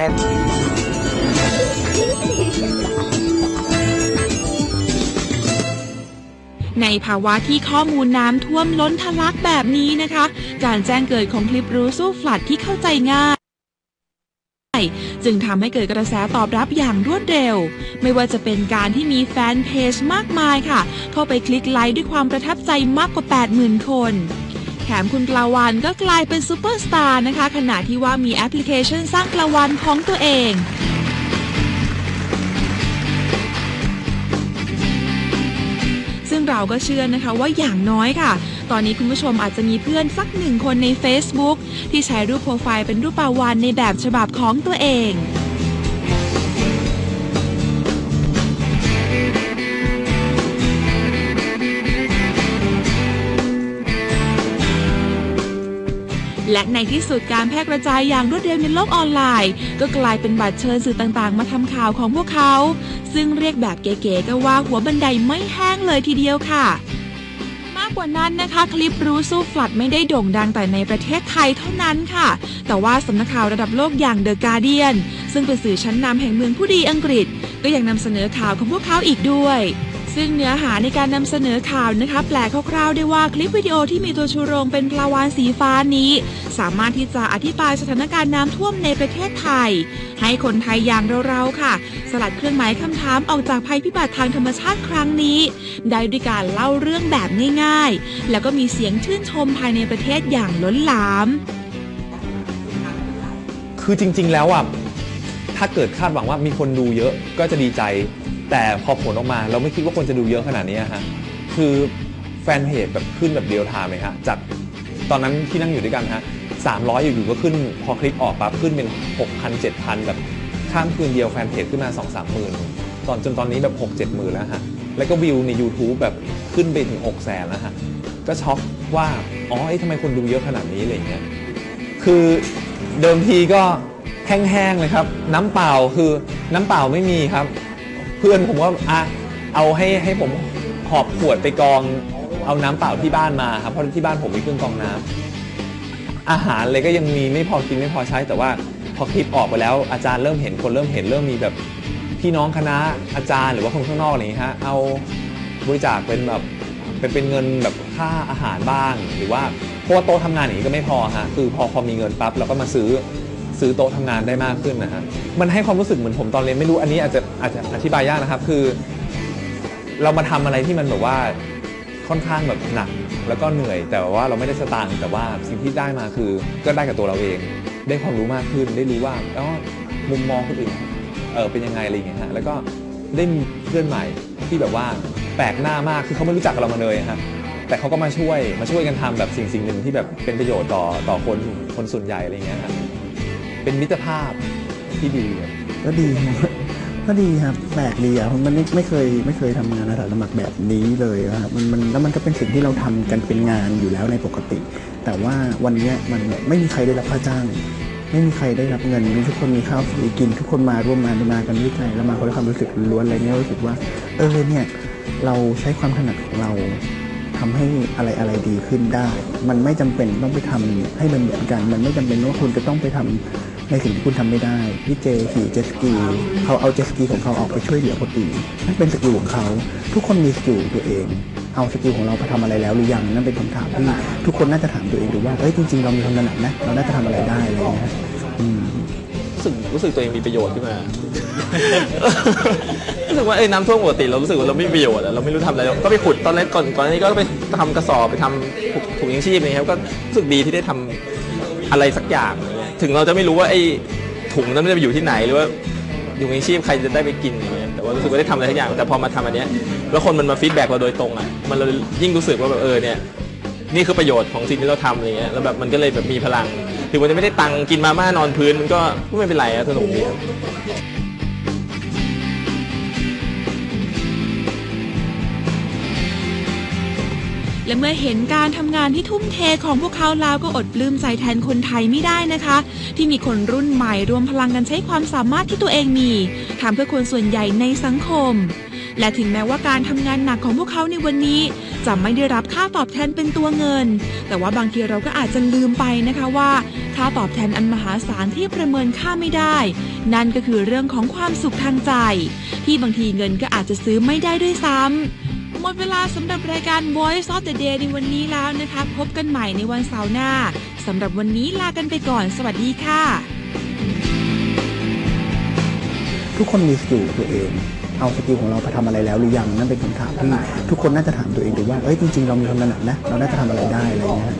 ม่ในภาวะที่ข้อมูลน้ำท่วมล้นทะลักแบบนี้นะคะ การแจ้งเกิดของคลิปรู้สู้ฟลัดที่เข้าใจง่ายจึงทำให้เกิดกระแสตอบรับอย่างรวดเร็ว ไม่ว่าจะเป็นการที่มีแฟนเพจมากมายค่ะ เข้าไปคลิกไลค์ด้วยความประทับใจมากกว่า 80,000 คน ถมคุณปลาวานก็กลายเป็นซูเปอร์สตาร์นะคะ ขณะที่ว่ามีแอปพลิเคชันสร้างปลาวานของตัวเองซึ่งเราก็เชื่อนะคะว่าอย่างน้อยค่ะ ตอนนี้คุณผู้ชมอาจจะมีเพื่อนสักหนึ่งคนใน Facebook ที่ใช้รูปโปรไฟล์เป็นรูปปลาวานในแบบฉบับของตัวเอง และในที่สุดการแพร่กระจายอย่างรวดเร็วในโลกออนไลน์ ก็กลายเป็นบัตรเชิญสื่อต่างๆ มาทำข่าวของพวกเขา ซึ่งเรียกแบบเก๋ๆก็ว่าหัวบันไดไม่แห้งเลยทีเดียวค่ะมากกว่านั้นนะคะคลิปรู้สู้ฟลัดไม่ได้โด่งดังแต่ในประเทศไทยเท่านั้นค่ะ แต่ว่าสำนักข่าวระดับโลกอย่าง The Guardian ซึ่งเป็นสื่อชั้นนำแห่งเมืองผู้ดีอังกฤษ ก็ยังนำเสนอข่าวของพวกเขาอีกด้วย ซึ่งเนื้อหาในการนำเสนอข่าวนะคะ แปลคร่าวๆ ได้ว่าคลิปวิดีโอที่มีตัวชูโรงเป็นปลาวานสีฟ้านี้ สามารถที่จะอธิบายสถานการณ์น้ำท่วมในประเทศไทย ให้คนไทยอย่างเราๆค่ะ สลัดเครื่องหมายคำถามออกจากภัยพิบัติทางธรรมชาติครั้งนี้ ได้ด้วยการเล่าเรื่องแบบง่ายๆ แล้วก็มีเสียงชื่นชมภายในประเทศอย่างล้นหลาม คือจริงๆแล้วอะถ้าเกิดคาดหวังว่ามีคนดูเยอะก็จะดีใจ แต่พอผลออกมาเราไม่คิดว่าคนจะดูเยอะขนาดนี้ฮะคือแฟนเพจแบบขึ้นแบบเดียวไทม์เลยฮะจากตอนนั้นที่นั่งอยู่ด้วยกันฮะสามร้อยอยู่ๆก็ขึ้นพอคลิปออกปั๊บขึ้นเป็นหกพันเจ็ดพันแบบข้ามคืนเดียวแฟนเพจขึ้นมาสองสามหมื่นตอนจนตอนนี้แบบหกเจ็ดหมื่นแล้วฮะแล้วก็วิวใน YouTube แบบขึ้นไปถึง6แสนแล้วฮะก็ช็อกว่าอ๋อเอ๊ะทำไมคนดูเยอะขนาดนี้อะไรอย่างเงี้ยคือเดิมทีก็แห้งๆเลยครับ น้ำเปล่าคือน้ำเปล่าไม่มีครับ เพื่อนผมว่าอะเอาให้ให้ผมหอบขวดไปกองเอาน้ำเปล่าที่บ้านมาครับเพราะที่บ้านผมมีเครื่องกรองน้ำอาหารเลยก็ยังมีไม่พอกินไม่พอใช้ แต่ว่าพอคลิปออกไปแล้วอาจารย์เริ่มเห็นคนเริ่มเห็นเริ่มมีแบบพี่น้องคณะอาจารย์หรือว่าคนข้างนอกอะไรอย่างนี้ยฮะเอาบริจาคเป็นแบบเป็นเป็นเงินแบบค่าอาหารบ้าง หรือว่าเพราะว่าโต๊ะทำงานอย่างนี้ก็ไม่พอฮะคือพอพอมีเงินปั๊บเราก็มาซื้อ ซื้อโต๊ะทำงานได้มากขึ้นนะฮะมันให้ความรู้สึกเหมือนผมตอนเรียนไม่รู้อันนี้อาจจะอาจจะอธิบายยากนะครับ คือ เรามาทำอะไรที่มันแบบว่าค่อนข้างแบบหนัก แล้วก็เหนื่อย แต่ว่าเราไม่ได้สตางค์แต่ว่าสิ่งที่ได้มาคือ ก็ได้กับตัวเราเอง ได้ความรู้มากขึ้น ได้รู้ว่าอ๋อมุมมองคนอื่นเออเป็นยังไงอะไรอย่างเงี้ยฮะแล้วก็ได้มีเพื่อนใหม่ที่แบบว่าแปลกหน้ามากคือเขาไม่รู้จักกับเรามาเลยฮะแต่เขาก็มาช่วยมาช่วยกันทำแบบสิ่งสิ่งหนึ่งที่แบบเป็นประโยชน์ต่อต่อคนคนส่วนใหญ่อะไรอย่างเงี้ยฮะ เป็นมิตรภาพที่ดีก็ดีครับก็ดีครับแปลกดีอะมันไม่ไม่เคยไม่เคยทำงานอาสาสมัครแบบนี้เลยนะครับมันมันแล้วมันก็เป็นสิ่งที่เราทำกันเป็นงานอยู่แล้วในปกติ แต่ว่าวันเนี้ยมันไม่มีใครได้รับค่าจ้าง ไม่มีใครได้รับเงินทุกคนมีข้าวฟรีกิน ทุกคนมาร่วมงานมากันด้วยใจแล้วมาด้วยความรู้สึกล้วนอะไรเนี้ยรู้สึกว่า เออเนี่ยเราใช้ความถนัดของเราทำให้อะไรอะไรดีขึ้นได้ มันไม่จำเป็นต้องไปทำให้มันเหมือนกัน มันไม่จำเป็นว่าคุณจะต้องไปทำ ในสิ่งที่คุณทำไม่ได้ พี่เจขี่เจสกีเขาเอาเจสกีของเขาออกไปช่วยเหลือคนอื่นนั่นเป็นสกิลของเขาทุกคนมีสกิลตัวเอง เอาสกิลของเราไปทำอะไรแล้วหรือยังนั่นเป็นคำถามที่ทุกคนน่าจะถามตัวเองดูว่าเอ้ยจริงๆเรามีความถนัดนะเราน่าจะทำอะไรได้อะไรอย่างเงี้ยอืมรู้สึกรู้สึกตัวเองมีประโยชน์ขึ้นมารู้สึกว่าเอ้ยน้ำท่วมปกติเรารู้สึกว่าเราไม่มีประโยชน์เราไม่รู้ทำอะไรก็ไปขุดตอนแรกก่อนก่อนนี้ก็ไปทำกระสอบไปทำถุงถุงยังชีพอะไรครับก็รู้สึกดีที่ได้ทำอะไรสักอย่าง ถึงเราจะไม่รู้ว่าไอ้ถุงนั้นมันจะไปอยู่ที่ไหนหรือว่าอยู่ในชีพใครจะได้ไปกินอย่างเงี้ยแต่ว่ารู้สึกว่าได้ทำอะไรทุกอย่างแต่พอมาทำอันเนี้ยแล้วคนมันมาฟีดแบ็กเราโดยตรงอะมันเรายิ่งรู้สึกว่าแบบเออเนี่ยนี่คือประโยชน์ของสิ่งที่เราทำอะไรเงี้ยแล้วแบบมันก็เลยแบบมีพลัง ถึงมันจะไม่ได้ตังค์กินมาม่านอนพื้นมันก็ไม่เป็นไรอะสนุกดีครับ และเมื่อเห็นการทำงานที่ทุ่มเทของพวกเขาแล้วก็อดปลื้มใจแทนคนไทยไม่ได้นะคะ ที่มีคนรุ่นใหม่รวมพลังกันใช้ความสามารถที่ตัวเองมีทำเพื่อคนส่วนใหญ่ในสังคม และถึงแม้ว่าการทำงานหนักของพวกเขาในวันนี้ จะไม่ได้รับค่าตอบแทนเป็นตัวเงิน แต่ว่าบางทีเราก็อาจจะลืมไปนะคะว่า ค่าค่าตอบแทนอันมหาศาลที่ประเมินค่าไม่ได้ นั่นก็คือเรื่องของความสุขทางใจ ที่บางทีเงินก็อาจจะซื้อไม่ได้ด้วยซ้ำ หมดเวลาสำหรับรายการ Voice of the Day ในวันนี้แล้วนะคะ พบกันใหม่ในวันเสาร์หน้าสำหรับวันนี้ลากันไปก่อน สวัสดีค่ะ ทุกคนมีสกิลตัวเอง เอาสกิลของเราไปทำอะไรแล้วหรือยังนั่นเป็นคำถามที่ทุกคนน่าจะถามตัวเองดูว่าเอ้ยจริงๆเรามีความถนัดนะ เราน่าจะทำอะไรได้อะไรอย่างเงี้ย